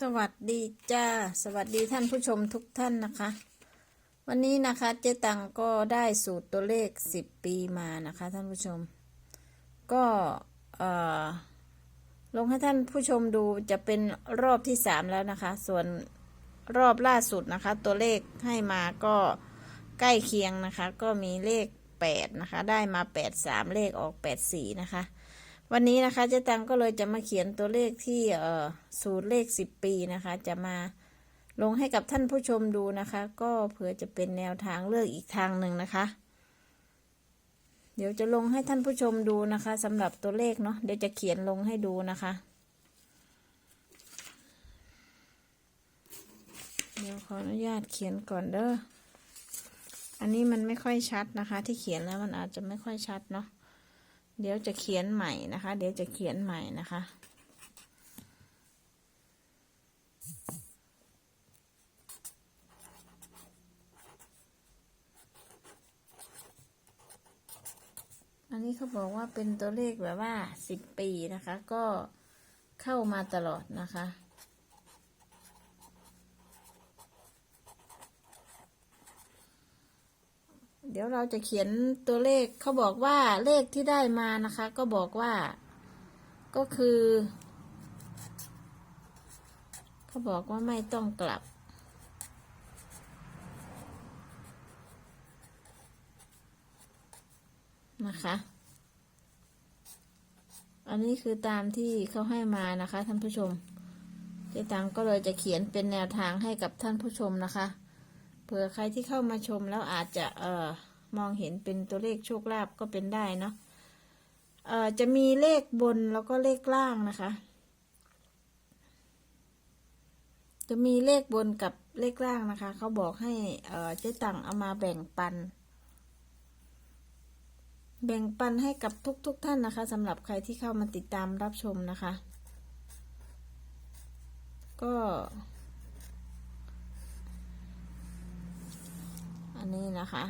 สวัสดีจ้า สวัสดีท่านผู้ชมทุกท่านนะคะ วันนี้นะคะเจ๊ตังก็ได้สูตรตัวเลขสิบปีมานะคะท่านผู้ชม ก็เออลงให้ท่านผู้ชมดูจะเป็นรอบที่สามแล้วนะคะ ส่วนรอบล่าสุดนะคะ ตัวเลขให้มาก็ใกล้เคียงนะคะ ก็มีเลขแปดนะคะ ได้มาแปดสามเลขออกแปดสี่นะคะ วันนี้นะคะเจ๊ตังก็เลยจะมาเขียนตัวเลขที่เอ่อสูตรเลขสิบปีนะคะ จะมาลงให้กับท่านผู้ชมดูนะคะ ก็เผื่อจะเป็นแนวทางเลือกอีกทางหนึ่งนะคะ เดี๋ยวจะลงให้ท่านผู้ชมดูนะคะสำหรับตัวเลขเนาะเดี๋ยวจะเขียนลงให้ดูนะคะ เดี๋ยวขออนุญาตเขียนก่อนเด้ออันนี้มันไม่ค่อยชัดนะคะ ที่เขียนแล้วมันอาจจะไม่ค่อยชัดเนาะ เดี๋ยวจะเขียนใหม่นะคะ เดี๋ยวจะเขียนใหม่นะคะอันนี้เขาบอกว่าเป็นตัวเลขแบบว่าสิบปีนะคะ ก็เข้ามาตลอดนะคะ เดี๋ยวเราจะเขียนตัวเลขเขาบอกว่าเลขที่ได้มานะคะ ก็บอกว่า ก็คือเขาบอกว่าไม่ต้องกลับ นะคะ อันนี้คือตามที่เขาให้มานะคะท่านผู้ชมเจ๊ตังก็เลยจะเขียนเป็นแนวทางให้กับท่านผู้ชมนะคะ เผื่อใครที่เข้ามาชมแล้วอาจจะเอ่อมองเห็นเป็นตัวเลขโชคลาภก็เป็นได้เนาะเอ่อจะมีเลขบนแล้วก็เลขล่างนะคะ จะมีเลขบนกับเลขล่างนะคะ เขาบอกให้เอ่อเจ๊ตังเอามาแบ่งปัน แบ่งปันให้กับทุกๆทท่านนะคะสำหรับใครที่เข้ามาติดตามรับชมนะคะ ก็ อันนี้นะคะ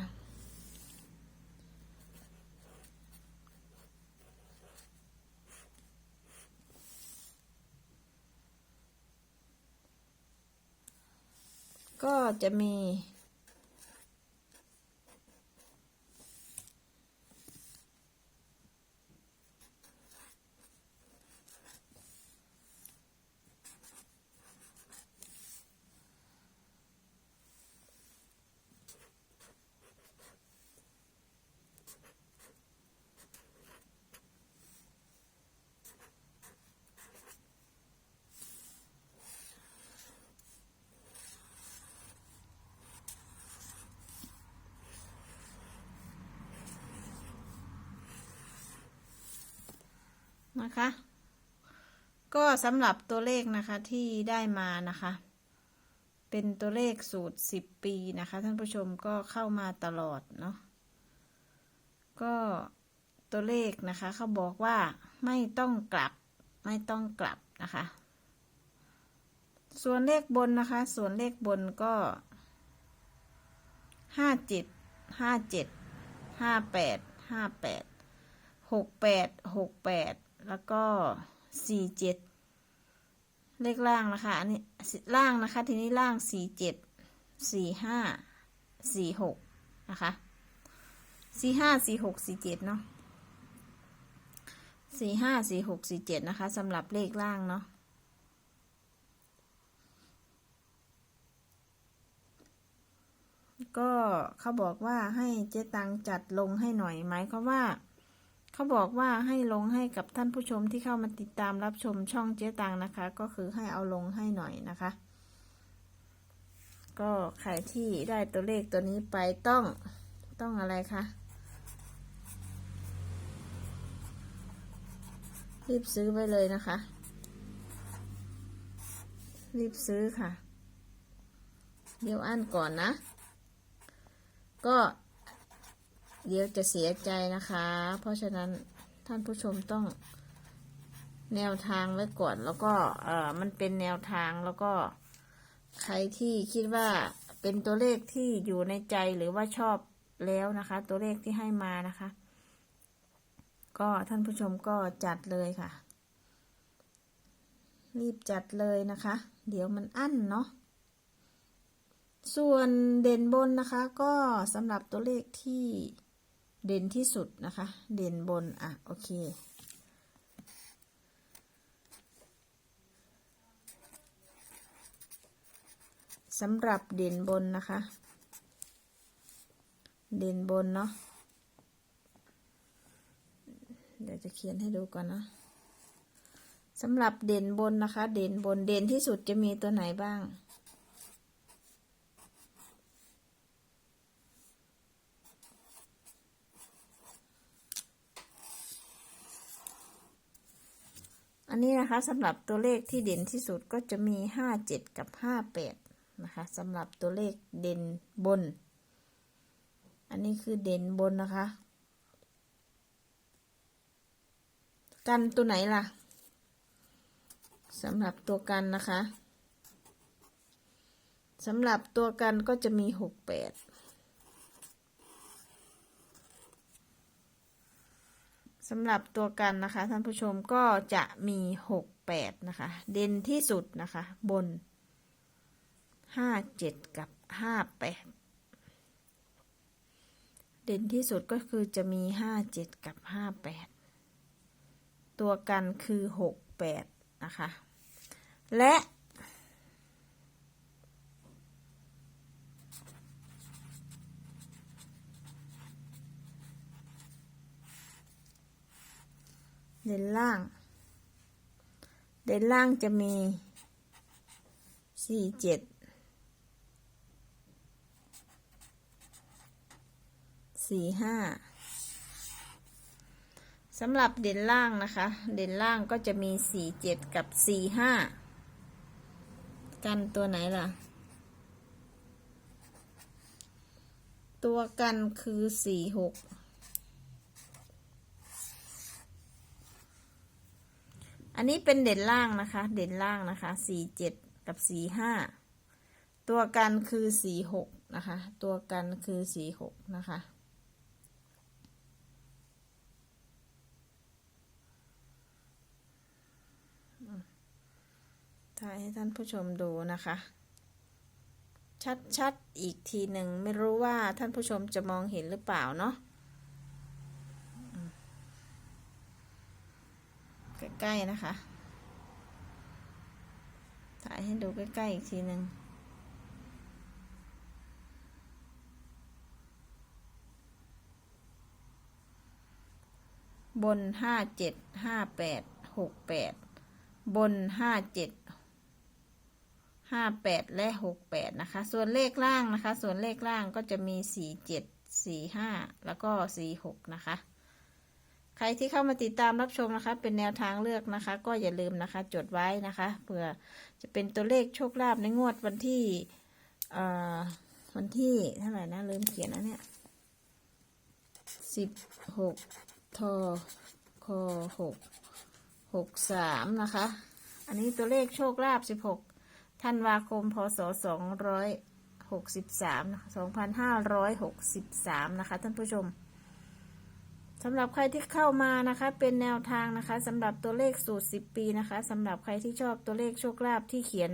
ก็จะมี นะคะ ก็สำหรับตัวเลขนะคะที่ได้มานะคะ เป็นตัวเลขสูตรสิบปีนะคะ ท่านผู้ชมก็เข้ามาตลอดเนาะก็ตัวเลขนะคะเขาบอกว่าไม่ต้องกลับไม่ต้องกลับนะคะ ส่วนเลขบนนะคะ ส่วนเลขบนก็ห้าเจ็ดห้าเจ็ดห้าแปดห้าแปดหกแปดหกแปด แล้วก็สี่เจ็ดเลขล่างนะคะ อันนี้ล่างนะคะ ทีนี้ล่างสี่เจ็ดสี่ห้าสี่หกนะคะสี่ห้าสี่หกสี่เจ็ดเนาะสี่ห้าสี่หกสี่เจ็ดนะคะสำหรับเลขล่างเนาะก็เขาบอกว่าให้เจ๊ตังจัดลงให้หน่อยหมายความว่า เขาบอกว่าให้ลงให้กับท่านผู้ชมที่เข้ามาติดตามรับชมช่องเจ๊ตังนะคะ ก็คือให้เอาลงให้หน่อยนะคะ ก็ใครที่ได้ตัวเลขตัวนี้ไปต้องต้องอะไรคะรีบซื้อไว้เลยนะคะ รีบซื้อค่ะ เดี๋ยวอ่านก่อนนะ ก็ เดี๋ยวจะเสียใจนะคะ เพราะฉะนั้นท่านผู้ชมต้องแนวทางไว้ก่อน แล้วก็เออมันเป็นแนวทางแล้วก็ใครที่คิดว่าเป็นตัวเลขที่อยู่ในใจหรือว่าชอบแล้วนะคะ ตัวเลขที่ให้มานะคะ ก็ท่านผู้ชมก็จัดเลยค่ะ รีบจัดเลยนะคะ เดี๋ยวมันอั้นเนาะส่วนเด่นบนนะคะ ก็สำหรับตัวเลขที่ เด่นที่สุดนะคะ เด่นบน อะ โอเค สำหรับเด่นบนนะคะ เด่นบนเนาะ เดี๋ยวจะเขียนให้ดูก่อนนะสำหรับเด่นบนนะคะ เด่นบน เด่นที่สุดจะมีตัวไหนบ้าง อันนี้นะคะสำหรับตัวเลขที่เด่นที่สุดก็จะมี 57 กับ 58 นะคะสำหรับตัวเลขเด่นบน อันนี้คือเด่นบนนะคะ กันตัวไหนล่ะสำหรับตัวกันนะคะสำหรับตัวกันก็จะมี 68 สำหรับตัวกันนะคะ ท่านผู้ชมก็จะมีหกแปดนะคะ เด่นที่สุดนะคะ บนห้าเจ็ดกับห้าแปดเด่นที่สุดก็คือจะมีห้าเจ็ดกับห้าแปดตัวกันคือหกแปดนะคะ และ เด่นล่าง เด่นล่างจะมีสี่เจ็ดสี่ห้าสำหรับเด่นล่างนะคะ เด่นล่างก็จะมีสี่เจ็ดกับสี่ห้ากันตัวไหนล่ะ ตัวกันคือสี่หก อันนี้เป็นเด่นล่างนะคะ เด่นล่างนะคะสี่เจ็ดกับสี่ห้าตัวกันคือสี่หกนะคะ ตัวกันคือสี่หกนะคะ ถ่ายให้ท่านผู้ชมดูนะคะ ชัดๆ อีกทีหนึ่งไม่รู้ว่าท่านผู้ชมจะมองเห็นหรือเปล่าเนาะ ใกล้ๆนะคะ ถ่ายให้ดูใกล้ๆอีกทีหนึ่งบนห้าเจ็ดห้าแปดหกแปดบนห้าเจ็ดห้าแปดและหกแปดนะคะ ส่วนเลขล่างนะคะ ส่วนเลขล่างก็จะมีสี่เจ็ดสี่ห้าแล้วก็สี่หกนะคะ ใครที่เข้ามาติดตามรับชมนะคะ เป็นแนวทางเลือกนะคะ ก็อย่าลืมนะคะ จดไว้นะคะเผื่อจะเป็นตัวเลขโชคลาภในงวดวันที่วันที่เท่าไหร่นะลืมเขียนนะเนี่ยสิบหกทอคอหกหกสามนะคะ อันนี้ตัวเลขโชคลาภสิบหกธันวาคม พศสองร้อยหกสิบสามสองพันห้าร้อยหกสิบสามนะคะ ท่านผู้ชม สำหรับใครที่เข้ามานะคะเป็นแนวทางนะคะสำหรับตัวเลขสูตร 10 ปีนะคะสำหรับใครที่ชอบตัวเลขโชคลาภที่เขียน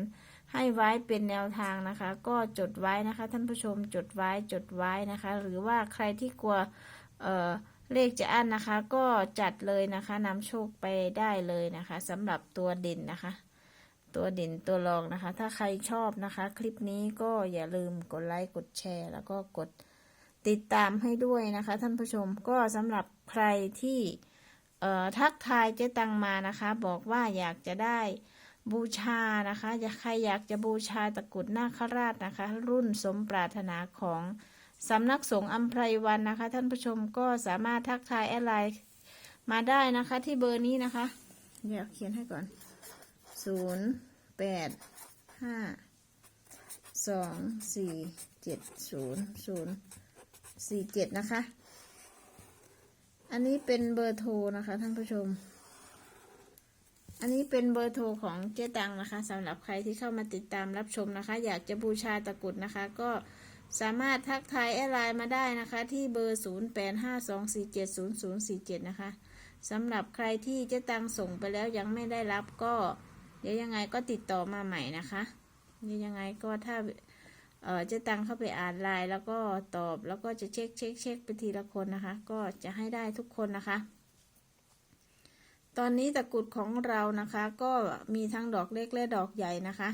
ให้ไว้เป็นแนวทางนะคะ ก็จดไว้นะคะ ท่านผู้ชมจดไว้จดไว้นะคะ หรือว่าใครที่กลัวเเลขจะอั้นนะคะ ก็จัดเลยนะคะนำโชคไปได้เลยนะคะสำหรับตัวเด่นนะคะ ตัวเด่นตัวรองนะคะ ถ้าใครชอบนะคะ คลิปนี้ก็อย่าลืมกดไลค์กดแชร์ แล้วก็กด ติดตามให้ด้วยนะคะ ท่านผู้ชมก็สำหรับใครที่ทักทายเจ๊ตังมานะคะ บอกว่าอยากจะได้บูชานะคะอยากใครอยากจะบูชาตะกุดนาคราชนะคะ รุ่นสมปรารถนาของสำนักสงฆ์อัมไพรวันนะคะ ท่านผู้ชมก็สามารถทักทายแอดไลน์มาได้นะคะที่เบอร์นี้นะคะเดี๋ยวเขียนให้ก่อนศูนย์แปดห้า สี่เจ็ดนะคะ อันนี้เป็นเบอร์โทรนะคะท่านผู้ชม อันนี้เป็นเบอร์โทรของเจ๊ตังนะคะสำหรับใครที่เข้ามาติดตามรับชมนะคะ อยากจะบูชาตะกุดนะคะ ก็สามารถทักทายแอดไลน์มาได้นะคะ ที่เบอร์ 0852470047 นะคะสำหรับใครที่เจ๊ตังส่งไปแล้วยังไม่ได้รับก็ เดี๋ยวยังไงก็ติดต่อมาใหม่นะคะเดี๋ยวยังไงก็ถ้า เจะตังเข้าไปอ่านไลน์แล้วก็ตอบแล้วก็จะเช็คเช็คเช็คไปทีละคนนะคะ ก็จะให้ได้ทุกคนนะคะ ตอนนี้ตะกรุดของเรานะคะ ก็มีทั้งดอกเล็กและดอกใหญ่นะคะ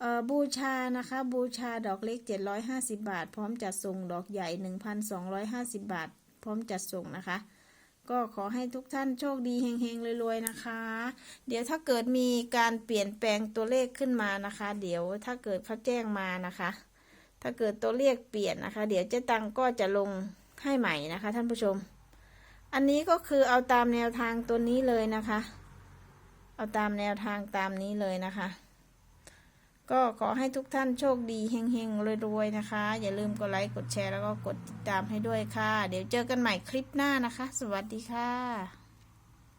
เอ่อบูชานะคะ บูชาดอกเล็ก 750 บาท พร้อมจัดส่งดอกใหญ่ 1,250 บาท พร้อมจัดส่งนะคะ ก็ขอให้ทุกท่านโชคดีเฮงๆรวยๆนะคะ เดี๋ยวถ้าเกิดมีการเปลี่ยนแปลงตัวเลขขึ้นมานะคะ เดี๋ยวถ้าเกิดเขาแจ้งมานะคะ ถ้าเกิดตัวเลขเปลี่ยนนะคะ เดี๋ยวเจ๊ตังก็จะลงให้ใหม่นะคะ ท่านผู้ชม อันนี้ก็คือเอาตามแนวทางตัวนี้เลยนะคะ เอาตามแนวทางตามนี้เลยนะคะ ก็ขอให้ทุกท่านโชคดีเฮงๆรวยๆนะคะ อย่าลืมกดไลค์กดแชร์แล้วก็กดติดตามให้ด้วยค่ะ เดี๋ยวเจอกันใหม่คลิปหน้านะคะ สวัสดีค่ะ